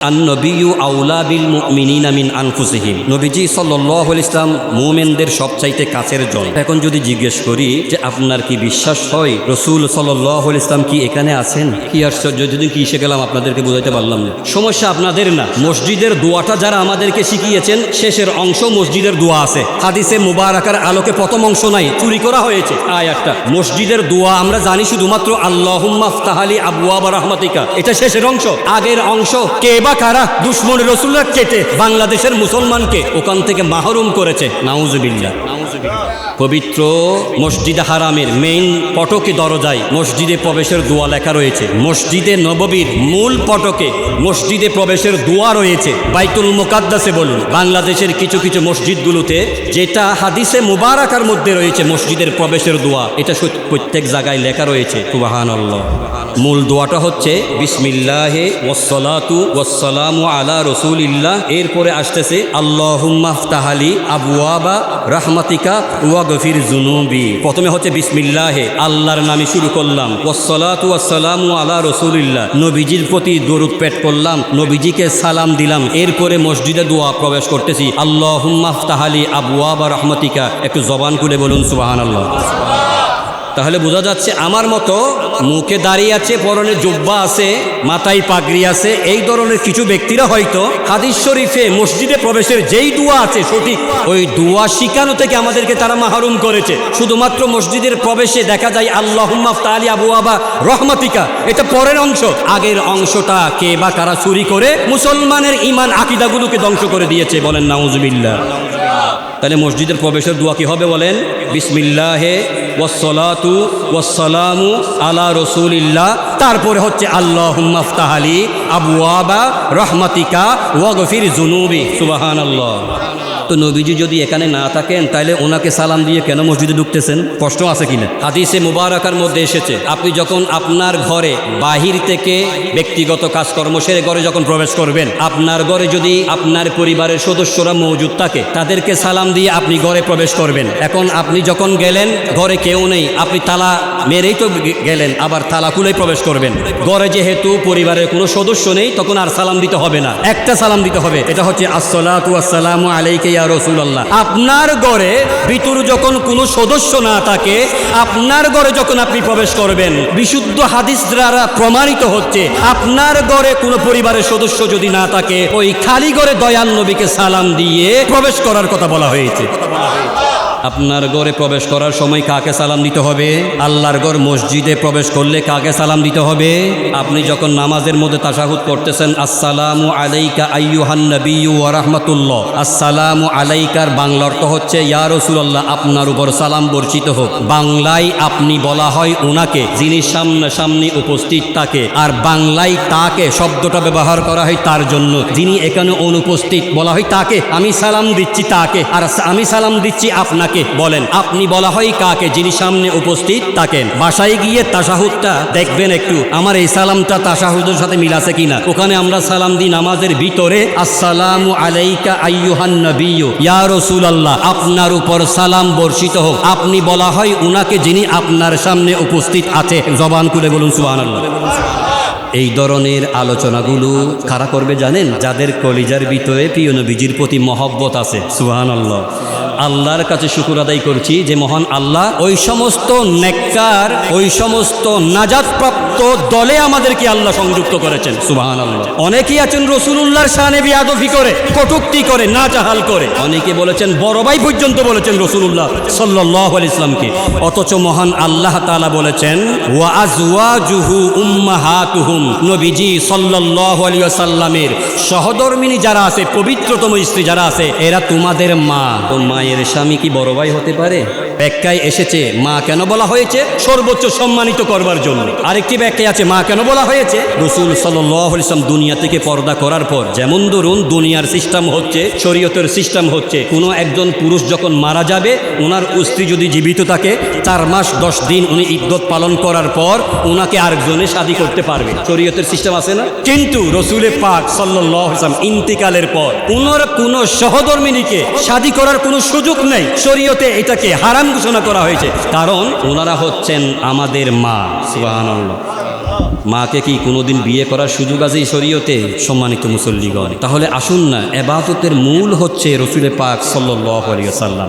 কি এখানে আপনাদের না। মসজিদের দোয়াটা যারা আমাদেরকে শিখিয়েছেন, শেষের অংশ মসজিদের দোয়া আছে। হাদিসে মুবারাকার আলোকে প্রথম অংশ নাই, চুরি করা হয়েছে। আয়াতটা, মসজিদের দোয়া আমরা জানি শুধুমাত্র আল্লাহুম্মা ফতাহালি আবওয়াব রহমাতিকা। এটা শেষের অংশ। আগের অংশ কে বা কারা দুশ্মন রসুল্লাহ কেটে বাংলাদেশের মুসলমানকে ওখান থেকে মাহরুম করেছে? নাউজুবিল্লাহ। পবিত্র মসজিদ হারামের মেইন পটকে দরজায় মসজিদে প্রবেশের দোয়া লেখা রয়েছে। মসজিদে নববীর মূল পটকে মসজিদে প্রবেশের দোয়া রয়েছে। বাইতুল মোকাদ্দাসে বলুন, বাংলাদেশের কিছু কিছু মসজিদগুলোতে যেটা হাদিসে মুবারাকার মধ্যে রয়েছে মসজিদের প্রবেশের দোয়া, এটা প্রত্যেক জায়গায় লেখা রয়েছে। মূল দোয়াটা হচ্ছে, বিসমিল্লাহে ওসলাতু ওয়াসসালামু আলা রসুলিল্লাহ। এরপরে আসতেছে, আল্লাহুম্মা ফতাহালি আবুয়াবা রাহমাতিকা ওয়া গফির জুনুবি প্রথমে হচ্ছে বিসমিল্লাহে, আল্লাহর নামে শুরু করলাম। ওসলাত ওয়াসালাম আলা রসুলিল্লাহ। নবীজির প্রতি দরুদ পেট করলাম, নবীজিকে সালাম দিলাম। এরপরে মসজিদে দোয়া প্রবেশ করতেছি। আল্লাহ তাহালি আবু আবা রহমতিকা। একটু জবান করে বলুন, সুবহানাল্লাহ। তাহলে বোঝা যাচ্ছে আমার মতো মুখে দাঁড়িয়ে আছে, পরনে জুব্বা আছে, মাথায় পাগড়ি আছে, এই ধরনের কিছু ব্যক্তিরা হয়তো হাদিস শরীফে মসজিদে প্রবেশের যেই দোয়া আছে সঠিক, ওই দোয়া শিখানো থেকে আমাদেরকে তারা মাহরুম করেছে। শুধুমাত্র মসজিদের প্রবেশে দেখা যায় আল্লাহুম্মাফ তালি আবু আবা রহমাতিকা। এটা পরের অংশ। আগের অংশটা কে বা কারা চুরি করে মুসলমানের ইমান আকিদাগুলোকে ধ্বংস করে দিয়েছে বলেন নাউজুবিল্লাহ। তাহলে মসজিদের প্রবেশের দোয়া কি হবে বলেন? বিসমিল্লাহে ওসলাতু ওসালামু আলা রসুলিল্লাহ। তারপরে হচ্ছে আল্লাহ মাফতাহালি আবু আবা রহমাতিকা ওয়াগফির জুনুবি সুবাহান আল্লাহ তো নবীজি যদি এখানে না থাকেন তাহলে ওনাকে সালাম দিয়ে কেন মসজিদে ঢুকতেছেন? কষ্ট আছে কিনা? হাদিসে মুবারাকার মধ্যে এসেছে, আপনি যখন আপনার ঘরে বাহির থেকে ব্যক্তিগত কাজকর্ম সেরে ঘরে যখন প্রবেশ করবেন, আপনার ঘরে যদি আপনার পরিবারের সদস্যরা মজুদ থাকে, তাদেরকে সালাম দিয়ে আপনি ঘরে প্রবেশ করবেন। এখন আপনি যখন গেলেন, ঘরে কেউ নেই, আপনি তালা মেরেই তো গেলেন, আবার তালা খুলেই প্রবেশ করবেন। ঘরে যেহেতু পরিবারের কোনো সদস্য নেই, তখন আর সালাম দিতে হবে না। একটা সালাম দিতে হবে, এটা হচ্ছে আসসালামু আলাইকা ইয়া রসুল্লাহ আপনার গড়ে ভিতর যখন কোনো সদস্য না থাকে, আপনার গড়ে যখন আপনি প্রবেশ করবেন, বিশুদ্ধ হাদিস দ্বারা প্রমাণিত হচ্ছে, আপনার গড়ে কোনো পরিবারের সদস্য যদি না থাকে, ওই খালি গড়ে দয়াল নবীকে সালাম দিয়ে প্রবেশ করার কথা বলা হয়েছে। আপনার ঘরে প্রবেশ করার সময় কাকে সালাম দিতে হবে? আল্লাহর ঘর মসজিদে প্রবেশ করলে কাকে সালাম দিতে হবে? আপনি যখন নামাজের মধ্যে তাশাহুদ করতেছেন, আসসালামু আলাইকা আইয়ুহান ওয়া রাহমাতুল্লাহ। আসসালামু আলাইকার বাংলা অর্থ হচ্ছে, ইয়া রাসূলুল্লাহ, আপনার উপর সালাম বর্ষিত হোক। বাংলায় আপনি বলা হয় ওনাকে যিনি সামনে সামনে উপস্থিত তাকে। আর বাংলায় তাকে শব্দটা ব্যবহার করা হয় তার জন্য। যিনি এখানে অনুপস্থিত বলা হয় তাকে। আমি সালাম দিচ্ছি তাকে। আর আমি সালাম দিচ্ছি আপনাকে। বলেন, আপনি বলা হয় কাকে যিনি সামনে উপস্থিত থাকেন? বাসায় গিয়ে তাসাহুদটা দেখবেন একটু, আমার এই সালামটা তাসাহুদের সাথে মিল আছে কিনা? ওখানে আমরা সালাম দিই নামাজের ভিতরে, আসসালামু আলাইকা আইয়ুহান নবিয়্যু, ইয়া রাসূলুল্লাহ, আপনার উপর সালাম বর্ষিত হোক। আপনি বলা হয় উনাকে যিনি আপনার সামনে উপস্থিত আছে। জবান খুলে বলুন, সুবহানাল্লাহ। এই ধরনের আলোচনাগুলো কারা করবে জানেন? যাদের কলিজার ভিতরে প্রিয় নবীজির প্রতি মহব্বত আছে সুহান আল্লাহ আল্লাহর কাছে শুকুর আদায় করছি যে মহান আল্লাহ ওই সমস্ত নেককার ওই সমস্ত নাজাদপ্রাপ্ত দলে আমাদেরকে আল্লাহ সংযুক্ত করেছেন। সুবাহান আল্লাহ অনেকেই আছেন রসুলুল্লাহর শানে বিয়াদফি করে, কটুক্তি করে না চাহাল করে। অনেকে বলেছেন, বড় ভাই পর্যন্ত বলেছেন রসুলুল্লাহ সাল্লাহ ইসলামকে অথচ মহান আল্লাহ তাআলা বলেছেন, ওয়া আজওয়াজুহু উম্মাহাতুহুম। নবীজি ওয়াসাল্লামের সহধর্মিনী যারা আছে, পবিত্রতম স্ত্রী যারা আছে, এরা তোমাদের মা। ও মায়ের স্বামী কি বড় ভাই হতে পারে? ব্যাখ্যায় এসেছে, মা কেন বলা হয়েছে? সর্বোচ্চ সম্মানিত করবার জন্য। আরেকটি ব্যাখ্যায় আছে, মা কেন বলা হয়েছে? রসুল সাল্লাহ ইসলাম দুনিয়া থেকে পর্দা করার পর, যেমন ধরুন দুনিয়ার সিস্টেম হচ্ছে, শরীয়তের সিস্টেম হচ্ছে, কোনো একজন পুরুষ যখন মারা যাবে, ওনার স্ত্রী যদি জীবিত থাকে, চার মাস দশ দিন উনি ইদ্যত পালন করার পর ওনাকে আরেকজনে শাদি করতে পারবে। শরীয়তের সিস্টেম আছে না? কিন্তু রসুলে পাক সাল্লাহ ইসলাম ইন্তিকালের পর পুনর কোনো সহধর্মিনীকে শাদি করার কোনো সুযোগ নেই। শরীয়তে এটাকে হারাম ঘোষণা করা হয়েছে। কারণ ওনারা হচ্ছেন আমাদের মা, সুবহানাল্লাহ। মাকে কি কোনোদিন বিয়ে করার সুযোগ আছে শরীয়তে? সম্মানিত মুসল্লিগণ। তাহলে আসুন না, এবাদতের মূল হচ্ছে রসুলে পাক সাল্লাহ আলিয়া সাল্লাম